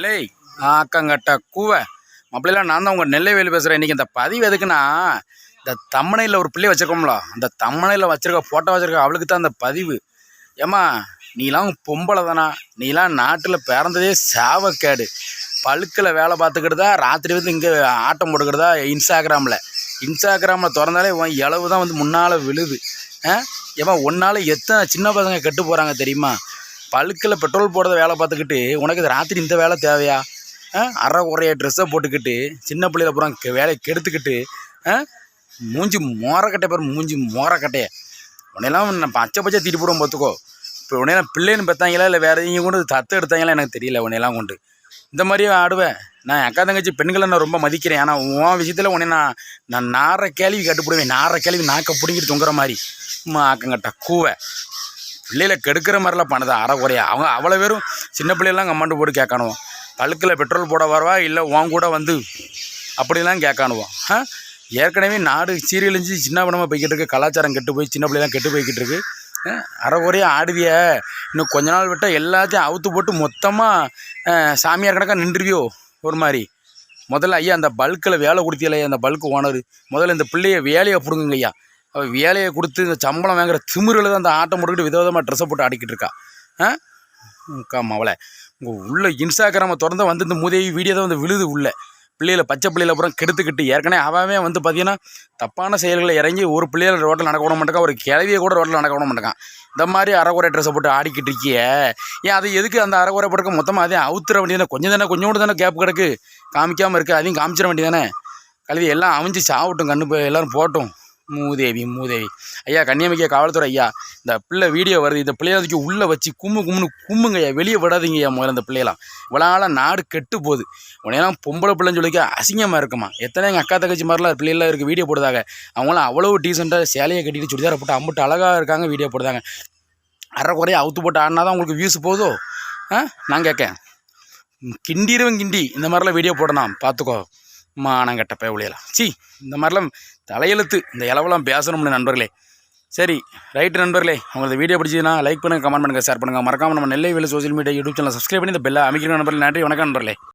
இல்லை ஆக்கங்கட்ட கூவை. அப்படிலாம் நான் தான் உங்கள் நெல்லைவேலி பேசுகிறேன் இன்றைக்கி இந்த பதிவு எதுக்குன்னா இந்த தம்மனையில் ஒரு பிள்ளை வச்சுருக்கோம்ல அந்த தம்மனையில் வச்சுருக்க ஃபோட்டோ வச்சுருக்க அவளுக்கு தான் அந்த பதிவு. ஏம்மா நீலாம் பொம்பளை தானா? நீலாம் நாட்டில் பிறந்ததே சாவக்கேடு. பழுக்கில் வேலை பார்த்துக்கிட்டு தான் ராத்திரி வந்து இங்கே ஆட்டம் போட்டுக்கிறதா இன்ஸ்டாகிராமில். இன்ஸ்டாகிராமில் திறந்தாலே உன் இளவு தான் வந்து முன்னால் விழுது. ஆ? ஏம்மா ஒன்றால் எத்தனை சின்ன பசங்க கெட்டு போகிறாங்க தெரியுமா? பழுக்கில் பெட்ரோல் போடுறத வேலை பார்த்துக்கிட்டு உனக்கு இது ராத்திரி இந்த வேலை தேவையா? ஆ? அரை குறைய ட்ரெஸ்ஸை போட்டுக்கிட்டு சின்ன பிள்ளையில பூரா கெ- வேலையை கெடுத்துக்கிட்டு ஆ? மூஞ்சி மோரக்கட்டை பேர் மூஞ்சி மோரக்கட்டையை. உன்னையெல்லாம் நான் பச்சை பச்சை தீட்டு போடுவோம் பார்த்துக்கோ. இப்போ உன்னையெல்லாம் பிள்ளைன்னு பெற்றாங்களா இல்லை வேறு எங்கேயும் கொண்டு தத்து எடுத்தாங்களா எனக்கு தெரியல உன்னையெல்லாம் கொண்டு. இந்த மாதிரியே ஆடுவேன். நான் அக்கா தங்கச்சி பெண்களை நான் ரொம்ப மதிக்கிறேன். ஆனால் உன் விஷயத்தில் உன்னை நான் நான் நார கேள்வி கட்டுப்பிடுவேன். நார கேள்வி நாக்க பிடிங்கிட்டு தொங்குற மாதிரி. அம்மா ஆக்கங்கட்ட கூவை. பிள்ளைகளை கெடுக்கிற மாதிரிலாம் பண்ணது? அரை குறையா. அவங்க அவ்வளோ பேரும் சின்ன பிள்ளைலாம் கம்மாண்டு போட்டு கேட்கானுவோம். பழுக்கில் பெட்ரோல் போட வரவா? இல்லை உன் கூட வந்து அப்படிலாம் கேட்கானுவோம். ஆ? ஏற்கனவே நாடு சீரியலிஞ்சு சின்ன பணமாக போய்கிட்டு இருக்கு. கலாச்சாரம் கெட்டு போய் சின்ன பிள்ளைலாம் கெட்டு போய்கிட்டு இருக்கு. ஆ, அரை குறையா ஆடுவிய. இன்னும் கொஞ்ச நாள் விட்டால் எல்லாத்தையும் அவுத்து போட்டு மொத்தமாக சாமியார் கணக்காக நின்றுவியோ ஒரு மாதிரி. முதல்ல ஐயா அந்த பல்கில் வேலை கொடுத்தியல அந்த பல்க் ஓனர். முதல்ல இந்த பிள்ளைய வேலையை பிடுங்குங்க ஐயா. வேலையை கொடுத்து இந்த சம்பளம் வாங்குற திமிரில் தான் அந்த ஆட்டம் போட்டுக்கிட்டு விதவிதமாக ட்ரெஸ்ஸை போட்டு ஆடிக்கிட்டு இருக்கா. ஆ? அக்கா உங்கள் உள்ள இன்ஸ்டாகிராமை திறந்து வந்து இந்த முதவி வீடியோ தான் வந்து விழுது உள்ள. பிள்ளைகளை பச்சை பிள்ளைகளை அப்புறம் கெடுத்துக்கிட்டு. ஏற்கனவே அவன் வந்து பார்த்தீங்கன்னா தப்பான செயல்களை இறங்கி ஒரு பிள்ளைகளை ரோட்டில் நடக்க விட மாட்டேங்க ஒரு கிழவியை கூட ரோட்டில் நடக்க விட மாட்டேங்கான் இந்த மாதிரி அரைகுறை ட்ரெஸ்ஸை போட்டு ஆடிக்கிட்டு இருக்கிய. ஏன் அது எதுக்கு அந்த அரைகுறை போட்டுக்க? மொத்தமாக அதையும் அவுத்துற வேண்டியதானே? கொஞ்சம் தானே கொஞ்சோண்டு தானே கேப் கிடக்கு. காமிக்காமல் இருக்குது அதையும் காமிச்சிட வேண்டியதானே? கழுவி எல்லாம் அமைஞ்சு சாவட்டும் கண்ணு போய் எல்லாரும் போட்டும் மூதேவி மூதேவி. ஐயா கன்னியமிக்க காவல்துறை ஐயா இந்த பிள்ளை வீடியோ வருது. இந்த பிள்ளைய உள்ளே வச்சு கும்மு கும்முன்னு கும்முங்க ஐயா. வெளியே விடாதீங்க ஐயா முதல்ல இந்த பிள்ளையெல்லாம். இவ்வளோ நாடு கெட்டு போகுது. உனையெல்லாம் பொம்பளை பிள்ளைன்னு சொல்லிக்க அசிங்கமாக இருக்குமா? எத்தனை எங்கள் அக்கா தங்கச்சி மாதிரிலாம் பிள்ளைலாம் இருக்குது வீடியோ போடுதாங்க அவங்களாம் அவ்வளோ டீசெண்டாக சேலையை கட்டிட்டு சுடிதாரை போட்டு அம்பட்டு அழகாக இருக்காங்க வீடியோ போடுதாங்க அரை குறைய அவுத்து போட்டு ஆடினா தான் உங்களுக்கு வியூஸ் போதோ ஆ? நான் கேட்கேன். கிண்டிடுவேன் கிண்டி இந்த மாதிரிலாம் வீடியோ போடணும். பார்த்துக்கோ. மானங்கட்ட பேவலியெல்லாம் சி இந்த மாதிரிலாம் தலையெழுத்து இந்த இளவெல்லாம் பேசணும்னு நண்பர்களே. சரி ரைட்டு நண்பர்களே உங்களுக்கு வீடியோ பிடிச்சதுன்னா லைக் பண்ணுங்கள் கமெண்ட் பண்ணுங்கள் ஷேர் பண்ணுங்கள் மறக்காமல் நம்ம நெல்லை வேலை social media YouTube channel subscribe பண்ணி இந்த பெல்லை அமைக்கிற நண்பர்களே. நன்றி வணக்கம் நண்பர்களே.